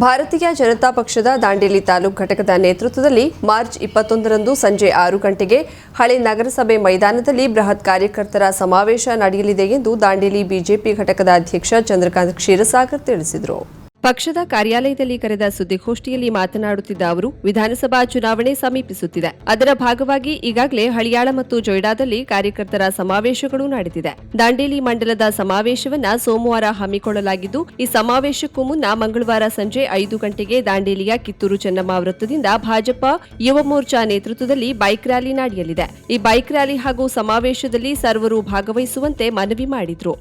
ಭಾರತೀಯ ಜನತಾ ಪಕ್ಷದ ದಾಂಡೇಲಿ ತಾಲೂಕು ಘಟಕದ ನೇತೃತ್ವದಲ್ಲಿ ಮಾರ್ಚ್ ಇಪ್ಪತ್ತೊಂದರಂದು ಸಂಜೆ ಆರು ಗಂಟೆಗೆ ಹಳೆ ನಗರಸಭೆ ಮೈದಾನದಲ್ಲಿ ಬೃಹತ್ ಕಾರ್ಯಕರ್ತರ ಸಮಾವೇಶ ನಡೆಯಲಿದೆ ಎಂದು ದಾಂಡೇಲಿ ಬಿಜೆಪಿ ಘಟಕದ ಅಧ್ಯಕ್ಷ ಚಂದ್ರಕಾಂತ್ ಕ್ಷೀರಸಾಗರ್ ತಿಳಿಸಿದರು. ಪಕ್ಷದ ಕಾರ್ಯಾಲಯದಲ್ಲಿ ಕರೆದ ಸುದ್ದಿಗೋಷ್ಠಿಯಲ್ಲಿ ಮಾತನಾಡುತ್ತಿದ್ದ ಅವರು, ವಿಧಾನಸಭಾ ಚುನಾವಣೆ ಸಮೀಪಿಸುತ್ತಿದೆ. ಅದರ ಭಾಗವಾಗಿ ಈಗಾಗಲೇ ಹಳಿಯಾಳ ಮತ್ತು ಜೊಯ್ಡಾದಲ್ಲಿ ಕಾರ್ಯಕರ್ತರ ಸಮಾವೇಶಗಳು ನಡೆದಿದೆ. ದಾಂಡೇಲಿ ಮಂಡಲದ ಸಮಾವೇಶವನ್ನ ಸೋಮವಾರ ಹಮ್ಮಿಕೊಳ್ಳಲಾಗಿದ್ದು, ಈ ಸಮಾವೇಶಕ್ಕೂ ಮುನ್ನ ಮಂಗಳವಾರ ಸಂಜೆ ಐದು ಗಂಟೆಗೆ ದಾಂಡೇಲಿಯ ಕಿತ್ತೂರು ಚೆನ್ನಮ್ಮ ವೃತ್ತದಿಂದ ಭಾಜಪ ಯುವ ಮೋರ್ಚಾ ನೇತೃತ್ವದಲ್ಲಿ ಬೈಕ್ ರ್ಯಾಲಿ ನಡೆಯಲಿದೆ. ಈ ಬೈಕ್ ರ್ಯಾಲಿ ಹಾಗೂ ಸಮಾವೇಶದಲ್ಲಿ ಸರ್ವರು ಭಾಗವಹಿಸುವಂತೆ ಮನವಿ ಮಾಡಿದ್ರು.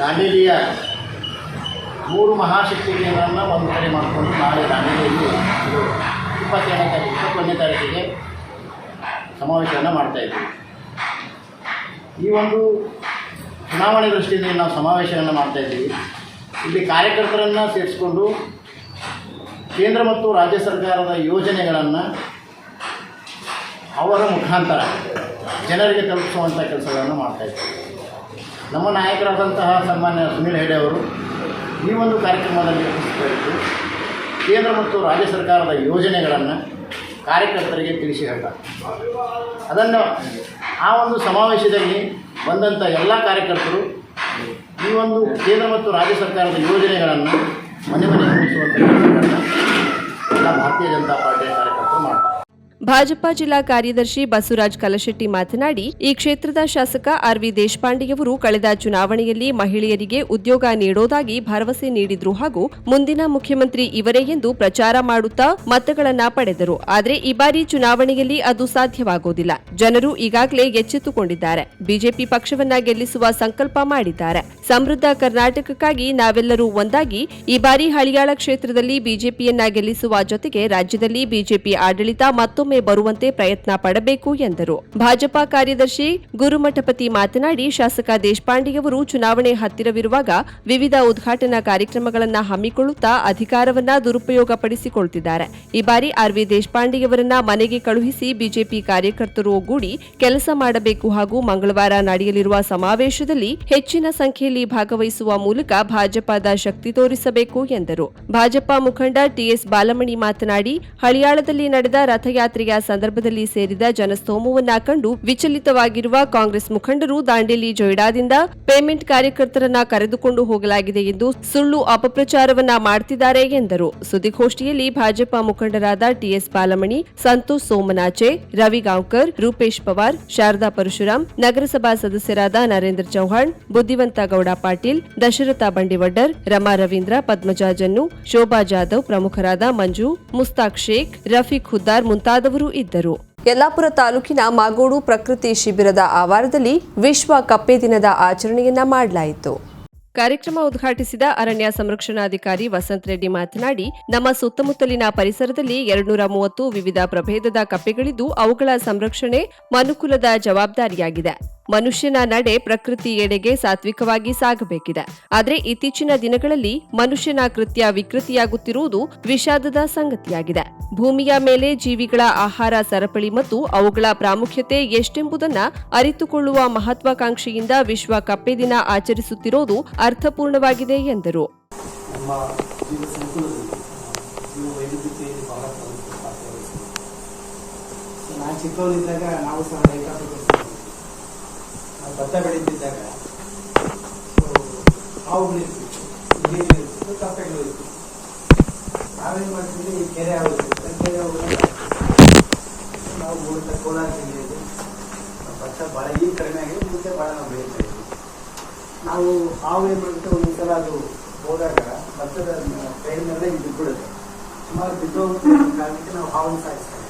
ದಾಂಡೇಲಿಯ ಮೂರು ಮಹಾಶಕ್ತಿ ಕೇಂದ್ರವನ್ನು ಒಂದು ಕಡೆ ಮಾಡಿಕೊಂಡು ನಾಳೆ ದಾಂಡೇಲಿಯಲ್ಲಿ ಇದು ಇಪ್ಪತ್ತೆರಡನೇ ತಾರೀಕು, ಇಪ್ಪತ್ತೊಂದನೇ ತಾರೀಕಿಗೆ ಸಮಾವೇಶವನ್ನು ಮಾಡ್ತಾ ಇದ್ದೀವಿ. ಈ ಒಂದು ಚುನಾವಣೆ ದೃಷ್ಟಿಯಿಂದ ನಾವು ಸಮಾವೇಶವನ್ನು ಮಾಡ್ತಾ ಇದ್ದೀವಿ. ಇಲ್ಲಿ ಕಾರ್ಯಕರ್ತರನ್ನು ಸೇರಿಸಿಕೊಂಡು ಕೇಂದ್ರ ಮತ್ತು ರಾಜ್ಯ ಸರ್ಕಾರದ ಯೋಜನೆಗಳನ್ನು ಅವರ ಮುಖಾಂತರ ಜನರಿಗೆ ತಲುಪಿಸುವಂಥ ಕೆಲಸಗಳನ್ನು ಮಾಡ್ತಾಯಿದ್ದಾರೆ ನಮ್ಮ ನಾಯಕರಾದಂತಹ ಸನ್ಮಾನ್ಯ ಸುನೀಲ್ ಹೆಡೆ ಅವರು ಈ ಒಂದು ಕಾರ್ಯಕ್ರಮದಲ್ಲಿ ಉಪಸ್ಥಿತರಿದ್ದು ಕೇಂದ್ರ ಮತ್ತು ರಾಜ್ಯ ಸರ್ಕಾರದ ಯೋಜನೆಗಳನ್ನು ಕಾರ್ಯಕರ್ತರಿಗೆ ತಿಳಿಸಿ ಹೇಳ್ತಾರೆ. ಅದನ್ನು ಆ ಒಂದು ಸಮಾವೇಶದಲ್ಲಿ ಬಂದಂಥ ಎಲ್ಲ ಕಾರ್ಯಕರ್ತರು ಈ ಒಂದು ಕೇಂದ್ರ ಮತ್ತು ರಾಜ್ಯ ಸರ್ಕಾರದ ಯೋಜನೆಗಳನ್ನು ಮನೆ ಮನೆ ಮುಗಿಸುವಂಥ ಎಲ್ಲ ಭಾರತೀಯ ಜನತಾ ಪಾರ್ಟಿಯ ಕಾರ್ಯಕರ್ತರು ಮಾಡ್ತಾರೆ. ಭಾಜಪ ಜಿಲ್ಲಾ ಕಾರ್ಯದರ್ಶಿ ಬಸವರಾಜ್ ಕಲಶೆಟ್ಟಿ ಮಾತನಾಡಿ, ಈ ಕ್ಷೇತ್ರದ ಶಾಸಕ ಆರ್ವಿ ದೇಶಪಾಂಡೆಯವರು ಕಳೆದ ಚುನಾವಣೆಯಲ್ಲಿ ಮಹಿಳೆಯರಿಗೆ ಉದ್ಯೋಗ ನೀಡೋದಾಗಿ ಭರವಸೆ ನೀಡಿದ್ರು ಹಾಗೂ ಮುಂದಿನ ಮುಖ್ಯಮಂತ್ರಿ ಇವರೇ ಎಂದು ಪ್ರಚಾರ ಮಾಡುತ್ತಾ ಮತಗಳನ್ನ ಪಡೆದರು. ಆದರೆ ಈ ಬಾರಿ ಚುನಾವಣೆಯಲ್ಲಿ ಅದು ಸಾಧ್ಯವಾಗೋದಿಲ್ಲ. ಜನರು ಈಗಾಗಲೇ ಎಚ್ಚೆತ್ತುಕೊಂಡಿದ್ದಾರೆ. ಬಿಜೆಪಿ ಪಕ್ಷವನ್ನ ಗೆಲ್ಲಿಸುವ ಸಂಕಲ್ಪ ಮಾಡಿದ್ದಾರೆ. ಸಮೃದ್ಧ ಕರ್ನಾಟಕಕ್ಕಾಗಿ ನಾವೆಲ್ಲರೂ ಒಂದಾಗಿ, ಈ ಬಾರಿ ಹಳಿಯಾಳ ಕ್ಷೇತ್ರದಲ್ಲಿ ಬಿಜೆಪಿಯನ್ನ ಗೆಲ್ಲಿಸುವ ಜೊತೆಗೆ ರಾಜ್ಯದಲ್ಲಿ ಬಿಜೆಪಿ ಆಡಳಿತ ಮತ್ತೊಮ್ಮೆ ಬರುವಂತೆ ಪ್ರಯತ್ನ ಪಡಬೇಕು ಎಂದರು. ಭಾಜಪಾ ಕಾರ್ಯದರ್ಶಿ ಗುರುಮಠಪತಿ ಮಾತನಾಡಿ, ಶಾಸಕ ದೇಶಪಾಂಡೆಯವರು ಚುನಾವಣೆ ಹತ್ತಿರವಿರುವಾಗ ವಿವಿಧ ಉದ್ಘಾಟನಾ ಕಾರ್ಯಕ್ರಮಗಳನ್ನು ಹಮ್ಮಿಕೊಳ್ಳುತ್ತಾ ಅಧಿಕಾರವನ್ನ ದುರುಪಯೋಗಪಡಿಸಿಕೊಳ್ತಿದ್ದಾರೆ. ಈ ಬಾರಿ ಆರ್ವಿ ದೇಶಪಾಂಡೆಯವರನ್ನ ಮನೆಗೆ ಕಳುಹಿಸಿ ಬಿಜೆಪಿ ಕಾರ್ಯಕರ್ತರು ಒಗ್ಗೂಡಿ ಕೆಲಸ ಮಾಡಬೇಕು ಹಾಗೂ ಮಂಗಳವಾರ ನಡೆಯಲಿರುವ ಸಮಾವೇಶದಲ್ಲಿ ಹೆಚ್ಚಿನ ಸಂಖ್ಯೆಯಲ್ಲಿ ಭಾಗವಹಿಸುವ ಮೂಲಕ ಭಾಜಪದ ಶಕ್ತಿ ತೋರಿಸಬೇಕು ಎಂದರು. ಭಾಜಪ ಮುಖಂಡ ಟಿಎಸ್ ಬಾಲಮಣಿ ಮಾತನಾಡಿ, ಹಳಿಯಾಳದಲ್ಲಿ ನಡೆದ ರಥಯಾತ್ರೆಯ ಸಂದರ್ಭದಲ್ಲಿ ಸೇರಿದ ಜನಸ್ತೋಮವನ್ನ ಕಂಡು ವಿಚಲಿತವಾಗಿರುವ ಕಾಂಗ್ರೆಸ್ ಮುಖಂಡರು ದಾಂಡೇಲಿ ಜೊಯ್ಡಾದಿಂದ ಪೇಮೆಂಟ್ ಕಾರ್ಯಕರ್ತರನ್ನ ಕರೆದುಕೊಂಡು ಹೋಗಲಾಗಿದೆ ಎಂದು ಸುಳ್ಳು ಅಪಪ್ರಚಾರವನ್ನ ಮಾಡುತ್ತಿದ್ದಾರೆ ಎಂದರು. ಸುದ್ದಿಗೋಷ್ಠಿಯಲ್ಲಿ ಭಾಜಪ ಮುಖಂಡರಾದ ಟಿಎಸ್ ಬಾಲಮಣಿ, ಸಂತೋಷ್ ಸೋಮನಾಚೆ, ರವಿ ಗಾಂವ್ಕರ್, ರೂಪೇಶ್ ಪವಾರ್, ಶಾರದಾ ಪರಶುರಾಮ್ ನಗರಸಭಾ ಸದಸ್ಯರಾದ ನರೇಂದ್ರ ಚೌಹಾಣ್, ಬುದ್ಧಿವಂತ ಗೌಡ ಪಾಟೀಲ್, ದಶರಥ ಬಂಡಿವಡ್ಡರ್, ರಮಾ ರವೀಂದ್ರ ಪದ್ಮಜಾಜನ್ನು ಶೋಭಾ ಜಾಧವ್ ಪ್ರಮುಖರಾದ ಮಂಜು, ಮುಸ್ತಾಕ್ ಶೇಖ್, ರಫೀಕ್ ಹುದ್ದಾರ್ ಮುಂತಾದವರು ಇದ್ದರು. ಯಲ್ಲಾಪುರ ತಾಲೂಕಿನ ಮಾಗೋಡು ಪ್ರಕೃತಿ ಶಿಬಿರದ ಆವಾರದಲ್ಲಿ ವಿಶ್ವ ಕಪ್ಪೆ ದಿನದ ಆಚರಣೆಯನ್ನ ಮಾಡಲಾಯಿತು. ಕಾರ್ಯಕ್ರಮ ಉದ್ಘಾಟಿಸಿದ ಅರಣ್ಯ ಸಂರಕ್ಷಣಾಧಿಕಾರಿ ವಸಂತ್ ರೆಡ್ಡಿ ಮಾತನಾಡಿ ನಮ್ಮ ಸುತ್ತಮುತ್ತಲಿನ ಪರಿಸರದಲ್ಲಿ ಎರಡ್ನೂರ ಮೂವತ್ತು ವಿವಿಧ ಪ್ರಭೇದದ ಕಪ್ಪೆಗಳಿದ್ದು ಅವುಗಳ ಸಂರಕ್ಷಣೆ ಮನುಕುಲದ ಜವಾಬ್ದಾರಿಯಾಗಿದೆ. ಮನುಷ್ಯನ ನಡೆ ಪ್ರಕೃತಿ ಎಡೆಗೆ ಸಾತ್ವಿಕವಾಗಿ ಸಾಗಬೇಕಿದೆ. ಆದರೆ ಇತ್ತೀಚಿನ ದಿನಗಳಲ್ಲಿ ಮನುಷ್ಯನ ಕೃತ್ಯ ವಿಕೃತಿಯಾಗುತ್ತಿರುವುದು ವಿಷಾದದ ಸಂಗತಿಯಾಗಿದೆ. ಭೂಮಿಯ ಮೇಲೆ ಜೀವಿಗಳ ಆಹಾರ ಸರಪಳಿ ಮತ್ತು ಅವುಗಳ ಪ್ರಾಮುಖ್ಯತೆ ಎಷ್ಟೆಂಬುದನ್ನ ಅರಿತುಕೊಳ್ಳುವ ಮಹತ್ವಾಕಾಂಕ್ಷೆಯಿಂದ ವಿಶ್ವ ಕಪ್ಪೆ ದಿನ ಆಚರಿಸುತ್ತಿರೋದು ಅರ್ಥಪೂರ್ಣವಾಗಿದೆ ಎಂದರು. ನಮ್ಮ ಭತ್ತ ಬೆಳೀತಿದ್ದಾಗ ಸೊ ಹಾವುಗಳಿರ್ತಿತ್ತು ಇರ್ತಿತ್ತು ಕಪ್ಪೆಗಳು ಇರ್ತಿತ್ತು ನಾವೇನು ಮಾಡ್ತೀವಿ ಈ ಕೆರೆ ಹಾವು ಇರ್ತಿತ್ತು. ಕೆರೆ ಹಾವು ನಾವು ಮೂಲತಃ ಕೋಲಾರ ಜಿಲ್ಲೆಯಲ್ಲಿ. ಭತ್ತ ಭಾಳ ಈ ಕಡಿಮೆ ಆಗಿದೆ. ಮುಂಚೆ ಭಾಳ ನಾವು ಬೆಳೀತಾ ಇದ್ವಿ. ನಾವು ಹಾವು ಏನು ಮಾಡ್ಬಿಟ್ಟು ಒಂದ್ಸಲ ಅದು ಹೋದಾಗ ಭತ್ತದ ಕೈ ಇದು ಬಿಡುತ್ತೆ. ಸುಮಾರು ಬಿದ್ದೋಗುತ್ತೆ ಕಾರಣಕ್ಕೆ ನಾವು ಹಾವನ್ನು ಸಾಯಿಸ್ತೀವಿ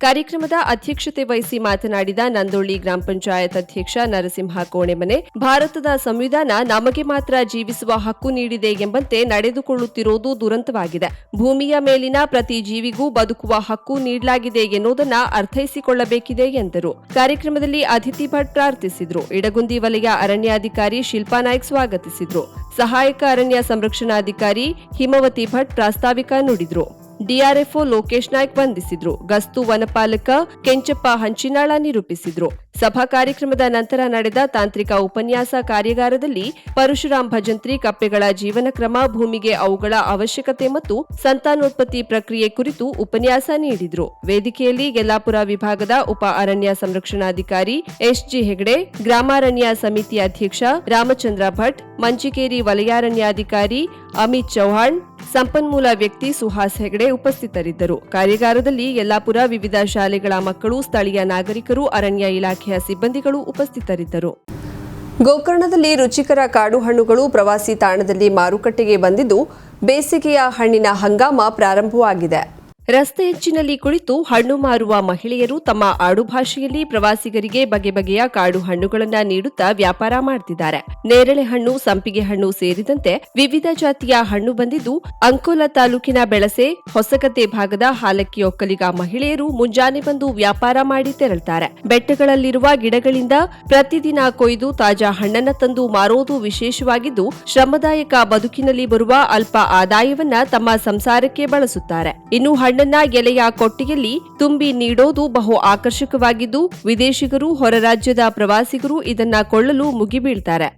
ಕಾರ್ಯಕ್ರಮದ ಅಧ್ಯಕ್ಷತೆ ವಹಿಸಿ ಮಾತನಾಡಿದ ನಂದೋಳಿ ಗ್ರಾಮ ಪಂಚಾಯತ್ ಅಧ್ಯಕ್ಷ ನರಸಿಂಹ ಕೋಣೆಮನೆ, ಭಾರತದ ಸಂವಿಧಾನ ನಮಗೆ ಮಾತ್ರ ಜೀವಿಸುವ ಹಕ್ಕು ನೀಡಿದೆ ಎಂಬಂತೆ ನಡೆದುಕೊಳ್ಳುತ್ತಿರುವುದು ದುರಂತವಾಗಿದೆ. ಭೂಮಿಯ ಮೇಲಿನ ಪ್ರತಿ ಜೀವಿಗೂ ಬದುಕುವ ಹಕ್ಕು ನೀಡಲಾಗಿದೆ ಎನ್ನುವುದನ್ನ ಅರ್ಥೈಸಿಕೊಳ್ಳಬೇಕಿದೆ ಎಂದರು. ಕಾರ್ಯಕ್ರಮದಲ್ಲಿ ಅತಿಥಿ ಭಟ್ ಪ್ರಾರ್ಥಿಸಿದ್ರು. ಇಡಗುಂದಿ ವಲಯ ಅರಣ್ಯಾಧಿಕಾರಿ ಶಿಲ್ಪಾ ನಾಯ್ಕ್ ಸ್ವಾಗತಿಸಿದ್ರು. ಸಹಾಯಕ ಅರಣ್ಯ ಸಂರಕ್ಷಣಾಧಿಕಾರಿ ಹಿಮವತಿ ಭಟ್ ಪ್ರಾಸ್ತಾವಿಕ ನುಡಿದ್ರು. ಡಿಆರ್ಎಫ್ಒ ಲೋಕೇಶ್ ನಾಯ್ಕ್ ವಂದಿಸಿದ್ರು ಗಸ್ತು ವನಪಾಲಕ ಕೆಂಚಪ್ಪ ಹಂಚಿನಾಳ ನಿರೂಪಿಸಿದ್ರು. ಸಭಾ ಕಾರ್ಯಕ್ರಮದ ನಂತರ ನಡೆದ ತಾಂತ್ರಿಕ ಉಪನ್ಯಾಸ ಕಾರ್ಯಾಗಾರದಲ್ಲಿ ಪರಶುರಾಮ್ ಭಜಂತ್ರಿ ಕಪ್ಪೆಗಳ ಜೀವನ ಕ್ರಮ, ಭೂಮಿಗೆ ಅವುಗಳ ಅವಶ್ಯಕತೆ ಮತ್ತು ಸಂತಾನೋತ್ಪತ್ತಿ ಪ್ರಕ್ರಿಯೆ ಕುರಿತು ಉಪನ್ಯಾಸ ನೀಡಿದ್ರು. ವೇದಿಕೆಯಲ್ಲಿ ಯಲ್ಲಾಪುರ ವಿಭಾಗದ ಉಪ ಅರಣ್ಯ ಸಂರಕ್ಷಣಾಧಿಕಾರಿ ಎಸ್ಜಿ ಹೆಗಡೆ, ಗ್ರಾಮಾರಣ್ಯ ಸಮಿತಿ ಅಧ್ಯಕ್ಷ ರಾಮಚಂದ್ರ ಭಟ್, ಮಂಚಿಕೇರಿ ವಲಯಾರಣ್ಯಾಧಿಕಾರಿ ಅಮಿತ್ ಚೌಹಾಣ್ ಸಂಪನ್ಮೂಲ ವ್ಯಕ್ತಿ ಸುಹಾಸ್ ಹೆಗಡೆ ಉಪಸ್ಥಿತರಿದ್ದರು. ಕಾರ್ಯಾಗಾರದಲ್ಲಿ ಯಲ್ಲಾಪುರ ವಿವಿಧ ಶಾಲೆಗಳ ಮಕ್ಕಳು, ಸ್ಥಳೀಯ ನಾಗರಿಕರು, ಅರಣ್ಯ ಇಲಾಖೆಯ ಸಿಬ್ಬಂದಿಗಳು ಉಪಸ್ಥಿತರಿದ್ದರು. ಗೋಕರ್ಣದಲ್ಲಿ ರುಚಿಕರ ಕಾಡು ಹಣ್ಣುಗಳು ಪ್ರವಾಸಿ ತಾಣದಲ್ಲಿ ಮಾರುಕಟ್ಟೆಗೆ ಬಂದಿದ್ದು, ಬೇಸಿಗೆಯ ಹಣ್ಣಿನ ಹಂಗಾಮ ಪ್ರಾರಂಭವಾಗಿದೆ. ರಸ್ತೆಯಂಚಿನಲ್ಲಿ ಕುಳಿತು ಹಣ್ಣು ಮಾರುವ ಮಹಿಳೆಯರು ತಮ್ಮ ಆಡುಭಾಷೆಯಲ್ಲಿ ಪ್ರವಾಸಿಗರಿಗೆ ಬಗೆ ಬಗೆಯ ಕಾಡು ಹಣ್ಣುಗಳನ್ನ ನೀಡುತ್ತಾ ವ್ಯಾಪಾರ ಮಾಡ್ತಿದ್ದಾರೆ. ನೇರಳೆ ಹಣ್ಣು, ಸಂಪಿಗೆ ಹಣ್ಣು ಸೇರಿದಂತೆ ವಿವಿಧ ಜಾತಿಯ ಹಣ್ಣು ಬಂದಿದ್ದು, ಅಂಕೋಲ ತಾಲೂಕಿನ ಬೆಳಸೆ, ಹೊಸಗದ್ದೆ ಭಾಗದ ಹಾಲಕ್ಕಿ ಒಕ್ಕಲಿಗ ಮಹಿಳೆಯರು ಮುಂಜಾನೆ ಬಂದು ವ್ಯಾಪಾರ ಮಾಡಿ ತೆರಳುತ್ತಾರೆ ಬೆಟ್ಟಗಳಲ್ಲಿರುವ ಗಿಡಗಳಿಂದ ಪ್ರತಿದಿನ ಕೊಯ್ದು ತಾಜಾ ಹಣ್ಣನ್ನ ತಂದು ಮಾರೋದು ವಿಶೇಷವಾಗಿದ್ದು, ಶ್ರಮದಾಯಕ ಬದುಕಿನಲ್ಲಿ ಬರುವ ಅಲ್ಪ ಆದಾಯವನ್ನ ತಮ್ಮ ಸಂಸಾರಕ್ಕೆ ಬಳಸುತ್ತಾರೆ. ಇನ್ನು ಹಣ್ಣನ್ನ ಎಲೆಯ ಕೊಟ್ಟಿಯಲ್ಲಿ ತುಂಬಿ ನೀಡೋದು ಬಹು ಆಕರ್ಷಕವಾಗಿದ್ದು, ವಿದೇಶಿಗರು, ಹೊರ ರಾಜ್ಯದ ಪ್ರವಾಸಿಗರು ಇದನ್ನ ಕೊಳ್ಳಲು ಮುಗಿಬೀಳ್ತಾರೆ.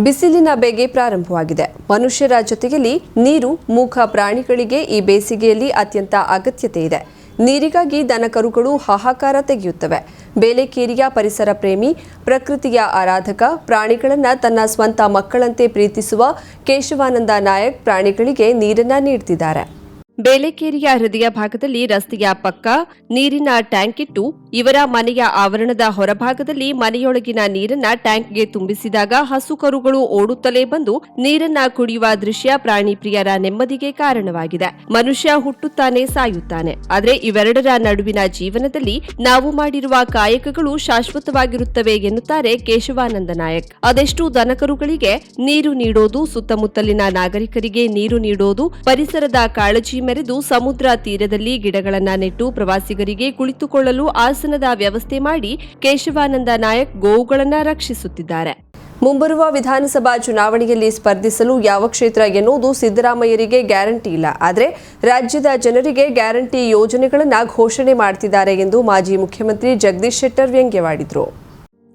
ಬಿಸಿಲಿನ ಬೇಗೆ ಪ್ರಾರಂಭವಾಗಿದೆ. ಮನುಷ್ಯರ ಜೊತೆಯಲ್ಲಿ ನೀರು, ಮೂಕ ಪ್ರಾಣಿಗಳಿಗೆ ಈ ಬೇಸಿಗೆಯಲ್ಲಿ ಅತ್ಯಂತ ಅಗತ್ಯತೆ ಇದೆ. ನೀರಿಗಾಗಿ ದನಕರುಗಳು ಹಾಹಾಕಾರ ತೆಗೆಯುತ್ತವೆ. ಬೇಲೆಕೇರಿಯ ಪರಿಸರ ಪ್ರೇಮಿ, ಪ್ರಕೃತಿಯ ಆರಾಧಕ, ಪ್ರಾಣಿಗಳನ್ನು ತನ್ನ ಸ್ವಂತ ಮಕ್ಕಳಂತೆ ಪ್ರೀತಿಸುವ ಕೇಶವಾನಂದ ನಾಯಕ್ ಪ್ರಾಣಿಗಳಿಗೆ ನೀರನ್ನ ನೀಡ್ತಿದ್ದಾರೆ. ಬೇಲೆಕೇರಿಯ ಹೃದಯ ಭಾಗದಲ್ಲಿ ರಸ್ತೆಯ ಪಕ್ಕ ನೀರಿನ ಟ್ಯಾಂಕ್ ಇಟ್ಟು ಇವರ ಮನೆಯ ಆವರಣದ ಹೊರಭಾಗದಲ್ಲಿ ಮನೆಯೊಳಗಿನ ನೀರನ್ನ ಟ್ಯಾಂಕ್ಗೆ ತುಂಬಿಸಿದಾಗ ಹಸು ಕರುಗಳು ಓಡುತ್ತಲೇ ಬಂದು ನೀರನ್ನ ಕುಡಿಯುವ ದೃಶ್ಯ ಪ್ರಾಣಿ ಪ್ರಿಯರ ನೆಮ್ಮದಿಗೆ ಕಾರಣವಾಗಿದೆ. ಮನುಷ್ಯ ಹುಟ್ಟುತ್ತಾನೆ, ಸಾಯುತ್ತಾನೆ. ಆದರೆ ಇವೆರಡರ ನಡುವಿನ ಜೀವನದಲ್ಲಿ ನಾವು ಮಾಡಿರುವ ಕಾಯಕಗಳು ಶಾಶ್ವತವಾಗಿರುತ್ತವೆ ಎನ್ನುತ್ತಾರೆ ಕೇಶವಾನಂದ ನಾಯಕ್. ಅದೆಷ್ಟು ದನಕರುಗಳಿಗೆ ನೀರು ನೀಡೋದು, ಸುತ್ತಮುತ್ತಲಿನ ನಾಗರಿಕರಿಗೆ ನೀರು ನೀಡೋದು, ಪರಿಸರದ ಕಾಳಜಿ ಮೆರೆದು ಸಮುದ್ರ ತೀರದಲ್ಲಿ ಗಿಡಗಳನ್ನ ನೆಟ್ಟು ಪ್ರವಾಸಿಗರಿಗೆ ಕುಳಿತುಕೊಳ್ಳಲು ಆಸನದ ವ್ಯವಸ್ಥೆ ಮಾಡಿ ಕೇಶವಾನಂದ ನಾಯಕ್ ಗೋವುಗಳನ್ನ ರಕ್ಷಿಸುತ್ತಿದ್ದಾರೆ. ಮುಂಬರುವ ವಿಧಾನಸಭಾ ಚುನಾವಣೆಯಲ್ಲಿ ಸ್ಪರ್ಧಿಸಲು ಯಾವ ಕ್ಷೇತ್ರ ಎನ್ನುವುದು ಸಿದ್ದರಾಮಯ್ಯರಿಗೆ ಗ್ಯಾರಂಟಿ ಇಲ್ಲ. ಆದರೆ ರಾಜ್ಯದ ಜನರಿಗೆ ಗ್ಯಾರಂಟಿ ಯೋಜನೆಗಳನ್ನು ಘೋಷಣೆ ಮಾಡ್ತಿದ್ದಾರೆ ಎಂದು ಮಾಜಿ ಮುಖ್ಯಮಂತ್ರಿ ಜಗದೀಶ್ ಶೆಟ್ಟರ್ ವ್ಯಂಗ್ಯವಾಡಿದರು.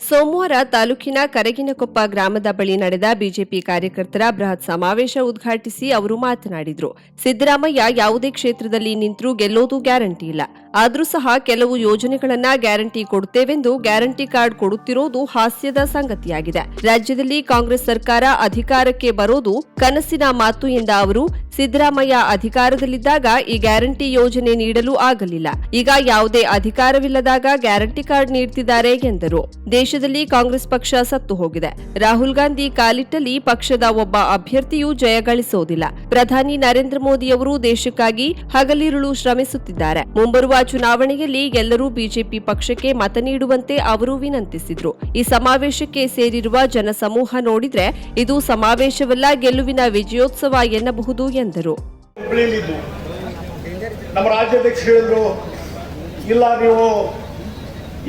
ಸೋಮವಾರ ತಾಲೂಕಿನ ಕರಗಿನಕೊಪ್ಪ ಗ್ರಾಮದ ಬಳಿ ನಡೆದ ಬಿಜೆಪಿ ಕಾರ್ಯಕರ್ತರ ಬೃಹತ್ ಸಮಾವೇಶ ಉದ್ಘಾಟಿಸಿ ಅವರು ಮಾತನಾಡಿದರು. ಸಿದ್ದರಾಮಯ್ಯ ಯಾವುದೇ ಕ್ಷೇತ್ರದಲ್ಲಿ ನಿಂತರೂ ಗೆಲ್ಲೋದು ಗ್ಯಾರಂಟಿ ಇಲ್ಲ. ಆದರೂ ಸಹ ಕೆಲವು ಯೋಜನೆಗಳನ್ನ ಗ್ಯಾರಂಟಿ ಕೊಡುತ್ತೇವೆಂದು ಗ್ಯಾರಂಟಿ ಕಾರ್ಡ್ ಕೊಡುತ್ತಿರೋದು ಹಾಸ್ಯದ ಸಂಗತಿಯಾಗಿದೆ. ರಾಜ್ಯದಲ್ಲಿ ಕಾಂಗ್ರೆಸ್ ಸರ್ಕಾರ ಅಧಿಕಾರಕ್ಕೆ ಬರೋದು ಕನಸಿನ ಮಾತು ಎಂದ ಅವರು ಸಿದ್ದರಾಮಯ್ಯ ಅಧಿಕಾರದಲ್ಲಿದ್ದಾಗ ಈ ಗ್ಯಾರಂಟಿ ಯೋಜನೆ ನೀಡಲು ಆಗಲಿಲ್ಲ. ಈಗ ಯಾವುದೇ ಅಧಿಕಾರವಿಲ್ಲದಾಗ ಗ್ಯಾರಂಟಿ ಕಾರ್ಡ್ ನೀಡ್ತಿದ್ದಾರೆ ಎಂದರು. ದೇಶದಲ್ಲಿ ಕಾಂಗ್ರೆಸ್ ಪಕ್ಷ ಸತ್ತು ಹೋಗಿದೆ. ರಾಹುಲ್ ಗಾಂಧಿ ಕಾಲಿಟ್ಟಲ್ಲಿ ಪಕ್ಷದ ಒಬ್ಬ ಅಭ್ಯರ್ಥಿಯೂ ಜಯ ಗಳಿಸೋದಿಲ್ಲ. ಪ್ರಧಾನಿ ನರೇಂದ್ರ ಮೋದಿಯವರು ದೇಶಕ್ಕಾಗಿ ಹಗಲಿರುಳು ಶ್ರಮಿಸುತ್ತಿದ್ದಾರೆ. ಮುಂಬರುವ ಚುನಾವಣೆಯಲ್ಲಿ ಎಲ್ಲರೂ ಬಿಜೆಪಿ ಪಕ್ಷಕ್ಕೆ ಮತ ನೀಡುವಂತೆ ಅವರು ವಿನಂತಿಸಿದ್ರು. ಈ ಸಮಾವೇಶಕ್ಕೆ ಸೇರಿರುವ ಜನಸಮೂಹ ನೋಡಿದ್ರೆ ಇದು ಸಮಾವೇಶವಲ್ಲ, ಗೆಲುವಿನ ವಿಜಯೋತ್ಸವ ಎನ್ನಬಹುದು ಎಂದರು. ನಮ್ಮ ರಾಜ್ಯಾಧ್ಯಕ್ಷ ಹೇಳಿದ್ರು, ಇಲ್ಲ ನೀವು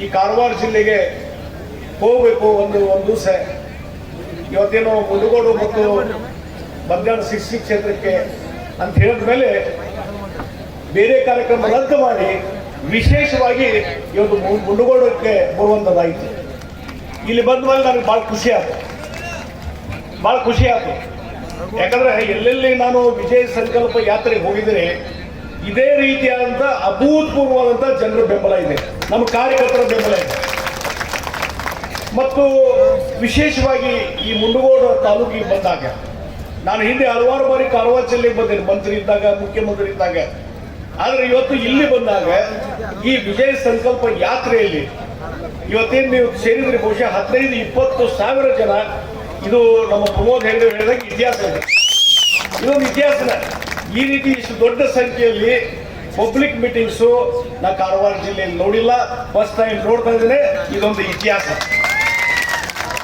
ಈ ಕಾರವಾರ ಜಿಲ್ಲೆಗೆ ಹೋಗಬೇಕು ಒಂದು ಒಂದು ದಿವಸ. ಇವತ್ತೇನು ಮುದುಗೋಡು ಮತ್ತು ಮಧ್ಯಾಹ್ನ ಶಿಕ್ಷಿ ಕ್ಷೇತ್ರಕ್ಕೆ ಅಂತ ಹೇಳಿದ ಮೇಲೆ ಬೇರೆ ಕಾರ್ಯಕ್ರಮ ರದ್ದು ಮಾಡಿ ವಿಶೇಷವಾಗಿ ಇವತ್ತು ಮುಂಡುಗೋಡಕ್ಕೆ ಬರುವಂತದ್ದಾಯಿತು. ಇಲ್ಲಿ ಬಂದ ಮೇಲೆ ನನಗೆ ಭಾಳ ಖುಷಿ ಆಯ್ತು ಭಾಳ ಖುಷಿ ಆಯ್ತು ಯಾಕಂದ್ರೆ ಎಲ್ಲೆಲ್ಲಿ ನಾನು ವಿಜಯ ಸಂಕಲ್ಪ ಯಾತ್ರೆಗೆ ಹೋಗಿದ್ರೆ ಇದೇ ರೀತಿಯಾದಂಥ ಅಭೂತಪೂರ್ವವಾದಂಥ ಜನರ ಬೆಂಬಲ ಇದೆ. ನಮ್ಮ ಕಾರ್ಯಕರ್ತರ ಬೆಂಬಲ ಇದೆ. ಮತ್ತು ವಿಶೇಷವಾಗಿ ಈ ಮುಂಡಗೋಡು ತಾಲೂಕಿಗೆ ಬಂದಾಗ, ನಾನು ಹಿಂದೆ ಹಲವಾರು ಬಾರಿ ಕಾರವಾರ ಜಿಲ್ಲೆಗೆ ಬಂದೇನೆ ಮಂತ್ರಿ ಇದ್ದಾಗ, ಮುಖ್ಯಮಂತ್ರಿ ಇದ್ದಾಗ ಆದರೆ ಇವತ್ತು ಇಲ್ಲಿ ಬಂದಾಗ ಈ ವಿಜಯ ಸಂಕಲ್ಪ ಯಾತ್ರೆಯಲ್ಲಿ ಇವತ್ತೇನು ನೀವು ಸೇರಿದ್ರೆ ಬಹುಶಃ ಹದಿನೈದು, ಇಪ್ಪತ್ತು ಸಾವಿರ ಜನ ಇದು ನಮ್ಮ ಪ್ರಮೋದ್ ಹೆಗಡೆ ಹೇಳಿದಾಗ ಇತಿಹಾಸ ಇದೆ. ಇದೊಂದು ಇತಿಹಾಸ. ಈ ರೀತಿ ಇಷ್ಟು ದೊಡ್ಡ ಸಂಖ್ಯೆಯಲ್ಲಿ ಪಬ್ಲಿಕ್ ಮೀಟಿಂಗ್ಸು ನಾ ಕಾರವಾರ ಜಿಲ್ಲೆಯಲ್ಲಿ ನೋಡಿಲ್ಲ. ಫಸ್ಟ್ ಟೈಮ್ ನೋಡ್ತಾ ಇದ್ದೇನೆ. ಇದೊಂದು ಇತಿಹಾಸ.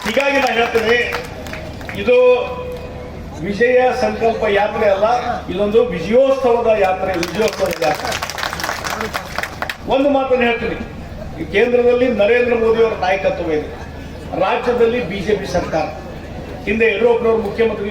ಹೀಗಾಗಿ ನಾನು ಹೇಳ್ತೇನೆ, ಇದು ವಿಜಯ ಸಂಕಲ್ಪ ಯಾತ್ರೆ ಅಲ್ಲ ಇದೊಂದು ವಿಜಯೋತ್ಸವದ ಯಾತ್ರೆ ವಿಜಯೋತ್ಸವದ ಯಾತ್ರೆ. ಒಂದು ಮಾತನ್ನು ಹೇಳ್ತೀನಿ. ಈ ಕೇಂದ್ರದಲ್ಲಿ ನರೇಂದ್ರ ಮೋದಿ ಅವರ ನಾಯಕತ್ವ ಇದೆ. ರಾಜ್ಯದಲ್ಲಿ ಬಿಜೆಪಿ ಸರ್ಕಾರ. ಹಿಂದೆ ಯಡಿಯೂರಪ್ಪನವರು ಮುಖ್ಯಮಂತ್ರಿ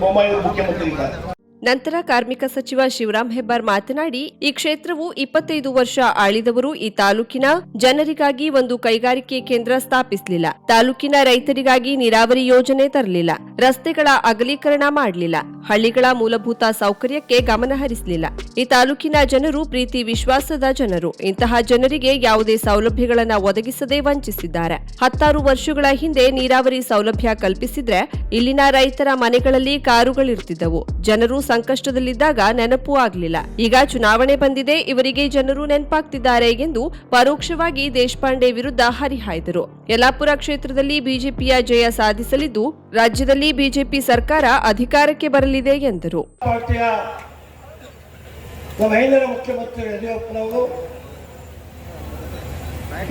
ಬೊಮ್ಮಾಯಿಯವರು ಮುಖ್ಯಮಂತ್ರಿ ಇದ್ದಾರೆ. ನಂತರ ಕಾರ್ಮಿಕ ಸಚಿವ ಶಿವರಾಂ ಹೆಬ್ಬಾರ್ ಮಾತನಾಡಿ, ಈ ಕ್ಷೇತ್ರವು ಇಪ್ಪತ್ತೈದು ವರ್ಷ ಆಳಿದವರು ಈ ತಾಲೂಕಿನ ಜನರಿಗಾಗಿ ಒಂದು ಕೈಗಾರಿಕೆ ಕೇಂದ್ರ ಸ್ಥಾಪಿಸಲಿಲ್ಲ. ತಾಲೂಕಿನ ರೈತರಿಗಾಗಿ ನೀರಾವರಿ ಯೋಜನೆ ತರಲಿಲ್ಲ. ರಸ್ತೆಗಳ ಅಗಲೀಕರಣ ಮಾಡಲಿಲ್ಲ. ಹಳ್ಳಿಗಳ ಮೂಲಭೂತ ಸೌಕರ್ಯಕ್ಕೆ ಗಮನ ಹರಿಸಲಿಲ್ಲ. ಈ ತಾಲೂಕಿನ ಜನರು ಪ್ರೀತಿ ವಿಶ್ವಾಸದ ಜನರು. ಇಂತಹ ಜನರಿಗೆ ಯಾವುದೇ ಸೌಲಭ್ಯಗಳನ್ನು ಒದಗಿಸದೆ ವಂಚಿಸಿದ್ದಾರೆ. ಹತ್ತಾರು ವರ್ಷಗಳ ಹಿಂದೆ ನೀರಾವರಿ ಸೌಲಭ್ಯ ಕಲ್ಪಿಸಿದ್ರೆ ಇಲ್ಲಿನ ರೈತರ ಮನೆಗಳಲ್ಲಿ ಕಾರುಗಳಿರ್ತಿದ್ದವು. ಜನರು ಸಂಕಷ್ಟದಲ್ಲಿದ್ದಾಗ ನೆನಪೂ ಆಗ್ಲಿಲ್ಲ. ಈಗ ಚುನಾವಣೆ ಬಂದಿದೆ, ಇವರಿಗೆ ಜನರು ನೆನಪಾಗ್ತಿದ್ದಾರೆ ಎಂದು ಪರೋಕ್ಷವಾಗಿ ದೇಶಪಾಂಡೆ ವಿರುದ್ಧ ಹರಿಹಾಯ್ದರು. ಯಲ್ಲಾಪುರ ಕ್ಷೇತ್ರದಲ್ಲಿ ಬಿಜೆಪಿಯ ಜಯ ಸಾಧಿಸಲಿದ್ದು, ರಾಜ್ಯದಲ್ಲಿ ಬಿಜೆಪಿ ಸರ್ಕಾರ ಅಧಿಕಾರಕ್ಕೆ ಬರಲಿದೆ ಎಂದರು.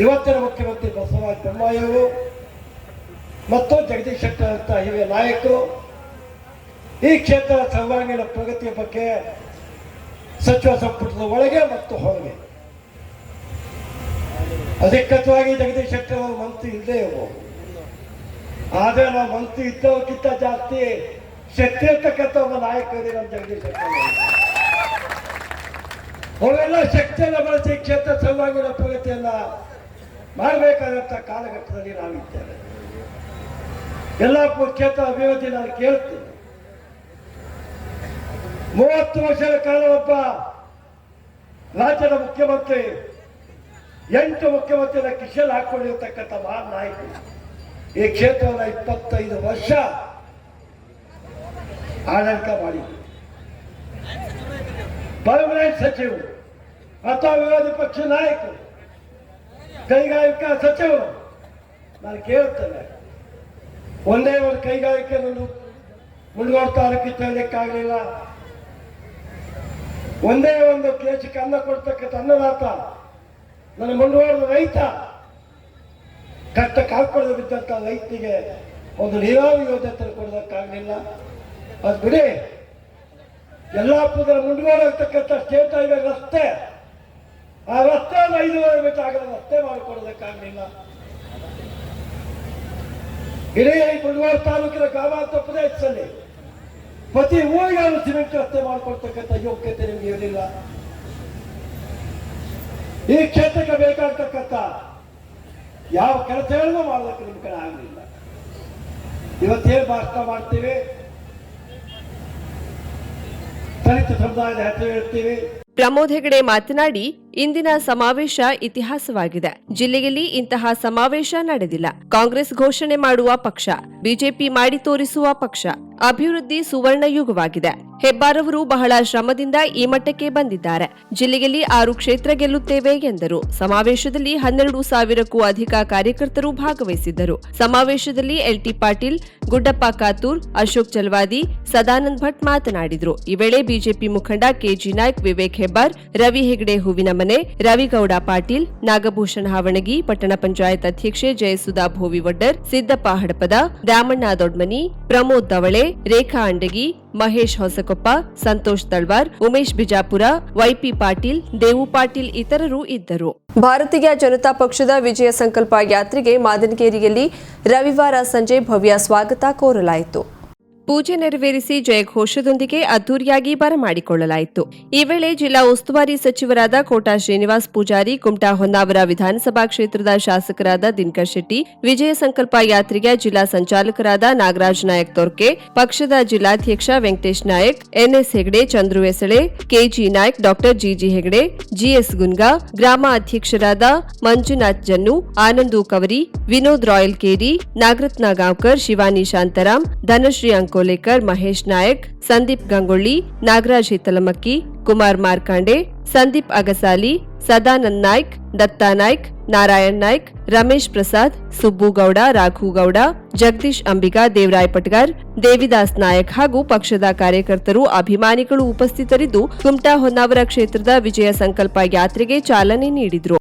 ಇವತ್ತಿನ ಮುಖ್ಯಮಂತ್ರಿ ಬಸವರಾಜ ಬೊಮ್ಮಾಯಿಯವರು, ಮತ್ತು ಜಗದೀಶ್ ಶೆಟ್ಟರ್ ಹಿರಿಯ ನಾಯಕರು ಈ ಕ್ಷೇತ್ರ ಸರ್ವಾಂಗೀಣ ಪ್ರಗತಿಯ ಬಗ್ಗೆ ಸಚಿವ ಸಂಪುಟದ ಒಳಗೆ ಮತ್ತು ಹೊರಗೆ. ಅಧಿಕೃತವಾಗಿ ಜಗದೀಶ್ ಶೆಟ್ಟರ್ ಅವರು ಮಂತ್ರಿ ಇಲ್ಲದೆ ಇರಬಹುದು ಆದರೆ ನಾವು ಮಂತ್ರಿ ಇದ್ದವಕ್ಕಿಂತ ಜಾಸ್ತಿ ಶಕ್ತಿ ಇರ್ತಕ್ಕಂಥ ಒಬ್ಬ ನಾಯಕರಿಗೆ ನಮ್ಮ ಜಗದೀಶ್ ಶೆಟ್ಟರ್ ಅವರೆಲ್ಲ ಶಕ್ತಿಯನ್ನು ಬಳಸಿ ಕ್ಷೇತ್ರ ಸರ್ವಾಂಗೀಣ ಪ್ರಗತಿಯನ್ನ ಮಾಡಬೇಕಾದಂಥ ಕಾಲಘಟ್ಟದಲ್ಲಿ ನಾವಿದ್ದೇವೆ. ಎಲ್ಲ ಕ್ಷೇತ್ರ ಅಭಿವೃದ್ಧಿ ನಾನು ಕೇಳ್ತೀನಿ. ಮೂವತ್ತು ವರ್ಷದ ಕಾಲ ಒಬ್ಬ ರಾಜ್ಯದ ಮುಖ್ಯಮಂತ್ರಿ, ಎಂಟು ಮುಖ್ಯಮಂತ್ರಿಗಳ ಕಿಶಲ್ ಹಾಕೊಂಡಿರ್ತಕ್ಕಂಥ ಮಹಾನ್ ನಾಯಕ. ಈ ಕ್ಷೇತ್ರವನ್ನು ಇಪ್ಪತ್ತೈದು ವರ್ಷ ಆಡಳಿತ ಮಾಡಿ ಪರ್ಮನೆಂಟ್ ಸಚಿವರು ಅಥವಾ ವಿರೋಧ ಪಕ್ಷ ನಾಯಕರು ಕೈಗಾರಿಕಾ ಸಚಿವರು ನಾನು ಕೇಳುತ್ತೇನೆ ಒಂದೇ ಒಂದು ಕೈಗಾರಿಕೆ ಮುಂದುವರ್ತಾ ತಾಲೂಕಿಗೆ ತರಲಿಕ್ಕಾಗಲಿಲ್ಲ ಒಂದೇ ಒಂದು ಕೆಜಿ ಅನ್ನ ಕೊಡ್ತಕ್ಕಂಥ ಅನ್ನದಾತ, ನನ್ನ ಮುಂದುವರೆದ ರೈತ. ಕಷ್ಟ ಕಾಲ್ಕೊಳ್ಳದೆ ಬಿದ್ದಂಥ ಒಂದು ನೀರಾವರಿ ಯೋಜನೆ ಕೊಡೋದಕ್ಕಾಗಲಿಲ್ಲ. ಅದು ಬಿಡಿ. ಯಲ್ಲಾಪುರದ ಮುಂದುವರೆತಕ್ಕಂಥ ಸ್ಟೇಟ್ ಹೈವೇ ರಸ್ತೆ, ಆ ರಸ್ತೆ ಐದುವರೆ ಮೀಟರ್ ಆಗದ ರಸ್ತೆ ಮಾಡಿಕೊಡೋದಕ್ಕಾಗಲಿಲ್ಲ ಇಡೀ ಮುಂದುವರೆ ತಾಲೂಕಿನ ಗ್ರಾಮಾಂತರ ಪ್ರದೇಶದಲ್ಲಿ ಪ್ರತಿ ಊರಿಗೆ ಸಿಮೆಂಟ್ ರಸ್ತೆ ಮಾಡಿಕೊಡ್ತಕ್ಕಂಥ ಯೋಗ್ಯತೆ ನಿಮ್ಗೆ ಇರಲಿಲ್ಲ. ಈ ಕ್ಷೇತ್ರಕ್ಕೆ ಬೇಕಾಗ್ತಕ್ಕಂಥ ಯಾವ ಕೆಲಸಗಳನ್ನು ಮಾಡೋದಕ್ಕೆ ನಿಮ್ಮ ಕಡೆ ಆಗಲಿಲ್ಲ. ಇವತ್ತೇನು ಭಾಷಣ ಮಾಡ್ತೀವಿ? ದಲಿತ ಸಮುದಾಯದ ಹೆಸರು ಹೇಳ್ತೀವಿ. ಪ್ರಮೋದ್ ಹೆಗಡೆ ಮಾತನಾಡಿ ಇಂದಿನ ಸಮಾವೇಶ ಇತಿಹಾಸವಾಗಿದೆ. ಜಿಲ್ಲೆಯಲ್ಲಿ ಇಂತಹ ಸಮಾವೇಶ ನಡೆದಿಲ್ಲ. ಕಾಂಗ್ರೆಸ್ ಘೋಷಣೆ ಮಾಡುವ ಪಕ್ಷ, ಬಿಜೆಪಿ ಮಾಡಿ ತೋರಿಸುವ ಪಕ್ಷ, ಅಭಿವೃದ್ಧಿ ಸುವರ್ಣ ಯುಗವಾಗಿದೆ. ಹೆಬ್ಬಾರವರು ಬಹಳ ಶ್ರಮದಿಂದ ಈ ಮಟ್ಟಕ್ಕೆ ಬಂದಿದ್ದಾರೆ. ಜಿಲ್ಲೆಯಲ್ಲಿ ಆರು ಕ್ಷೇತ್ರ ಗೆಲ್ಲುತ್ತೇವೆ ಎಂದರು. ಸಮಾವೇಶದಲ್ಲಿ ಹನ್ನೆರಡು ಸಾವಿರಕ್ಕೂ ಅಧಿಕ ಕಾರ್ಯಕರ್ತರು ಭಾಗವಹಿಸಿದ್ದರು. ಸಮಾವೇಶದಲ್ಲಿ ಎಲ್ಟಿ ಪಾಟೀಲ್, ಗುಡ್ಡಪ್ಪ ಕಾತೂರ್, ಅಶೋಕ್ ಚಲ್ವಾದಿ, ಸದಾನಂದ ಭಟ್ ಮಾತನಾಡಿದರು. ಈ ವೇಳೆ ಬಿಜೆಪಿ ಮುಖಂಡ ಕೆಜಿ ನಾಯ್ಕ್, ವಿವೇಕ್ ಹೆಬ್ಬಾರ್, ರವಿ ಹೆಗಡೆ ಹೂವಿನ ರವಿಗೌಡ ಪಾಟೀಲ್, ನಾಗಭೂಷಣ ಹಾವಣಗಿ, ಪಟ್ಟಣ ಪಂಚಾಯತ್ ಅಧ್ಯಕ್ಷೆ ಜಯಸುಧಾ ಭೋವಿವಡ್ಡರ್ ಸಿದ್ದಪ್ಪ ಹಡಪದ ರಾಮಣ್ಣ ದೊಡ್ಮನಿ, ಪ್ರಮೋದ್ ದವಳೆ, ರೇಖಾ ಅಂಡಗಿ, ಮಹೇಶ್ ಹೊಸಕೊಪ್ಪ, ಸಂತೋಷ್ ತಳ್ವಾರ್, ಉಮೇಶ್ ಬಿಜಾಪುರ, ವೈಪಿ ಪಾಟೀಲ್, ದೇವು ಪಾಟೀಲ್ ಇತರರು ಇದ್ದರು. ಭಾರತೀಯ ಜನತಾ ಪಕ್ಷದ ವಿಜಯ ಸಂಕಲ್ಪ ಯಾತ್ರೆಗೆ ಮಾದನಗೇರಿಯಲ್ಲಿ ರವಿವಾರ ಸಂಜೆ ಭವ್ಯ ಸ್ವಾಗತ ಕೋರಲಾಯಿತು. ಪೂಜೆ ನೆರವೇರಿಸಿ ಜಯಘೋಷದೊಂದಿಗೆ ಅದ್ದೂರಿಯಾಗಿ ಬರಮಾಡಿಕೊಳ್ಳಲಾಯಿತು. ಈ ವೇಳೆ ಜಿಲ್ಲಾ ಉಸ್ತುವಾರಿ ಸಚಿವರಾದ ಕೋಟಾ ಶ್ರೀನಿವಾಸ್ ಪೂಜಾರಿ, ಕುಮಟಾ ಹೊನ್ನಾವರ ವಿಧಾನಸಭಾ ಕ್ಷೇತ್ರದ ಶಾಸಕರಾದ ದಿನಕರ್ ಶೆಟ್ಟಿ, ವಿಜಯ ಸಂಕಲ್ಪ ಯಾತ್ರೆಯ ಜಿಲ್ಲಾ ಸಂಚಾಲಕರಾದ ನಾಗರಾಜ್ ನಾಯಕ್ ತೊರ್ಕೆ, ಪಕ್ಷದ ಜಿಲ್ಲಾಧ್ಯಕ್ಷ Venkatesh Naik, NS Hegde, Chandru Esale KG Naik, doctor GG Hegde, GS Gunga, ಗ್ರಾಮ ಅಧ್ಯಕ್ಷರಾದ ಮಂಜುನಾಥ್ ಜನ್ನು, ಆನಂದು ಕವರಿ, ವಿನೋದ್ ರಾಯಲ್ ಕೇರಿ, ನಾಗರತ್ನ ಗಾಂವ್ಕರ್, ಶಿವಾನಿ ಶಾಂತರಾಮ್, ಧನಶ್ರೀ ಅಂಕೋಲೇಕರ್ ಮಹೇಶ್ ನಾಯಕ್, ಸಂದೀಪ್ ಗಂಗೊಳ್ಳಿ, ನಾಗರಾಜ್ ಹಿತಲಮಕ್ಕಿ ಕುಮಾರ್ ಮಾರ್ಕಾಂಡೆ, ಸಂದೀಪ್ ಅಗಸಾಲಿ, ಸದಾನಂದ್ ನಾಯ್ಕ್, ದತ್ತಾ ನಾಯ್ಕ್, ನಾರಾಯಣ್ ನಾಯ್ಕ್, ರಮೇಶ್ ಪ್ರಸಾದ್ ಸುಬ್ಬುಗೌಡ ರಾಘುಗೌಡ ಜಗದೀಶ್ ಅಂಬಿಗಾ, ದೇವರಾಯ್ ಪಟ್ಗಾರ್, ದೇವಿದಾಸ್ ನಾಯಕ್ ಹಾಗೂ ಪಕ್ಷದ ಕಾರ್ಯಕರ್ತರು ಅಭಿಮಾನಿಗಳು ಉಪಸ್ಥಿತರಿದ್ದು, ಕುಮಟಾ ಹೊನ್ನಾವರ ಕ್ಷೇತ್ರದ ವಿಜಯ ಸಂಕಲ್ಪ ಯಾತ್ರೆಗೆ ಚಾಲನೆ ನೀಡಿದ್ರು.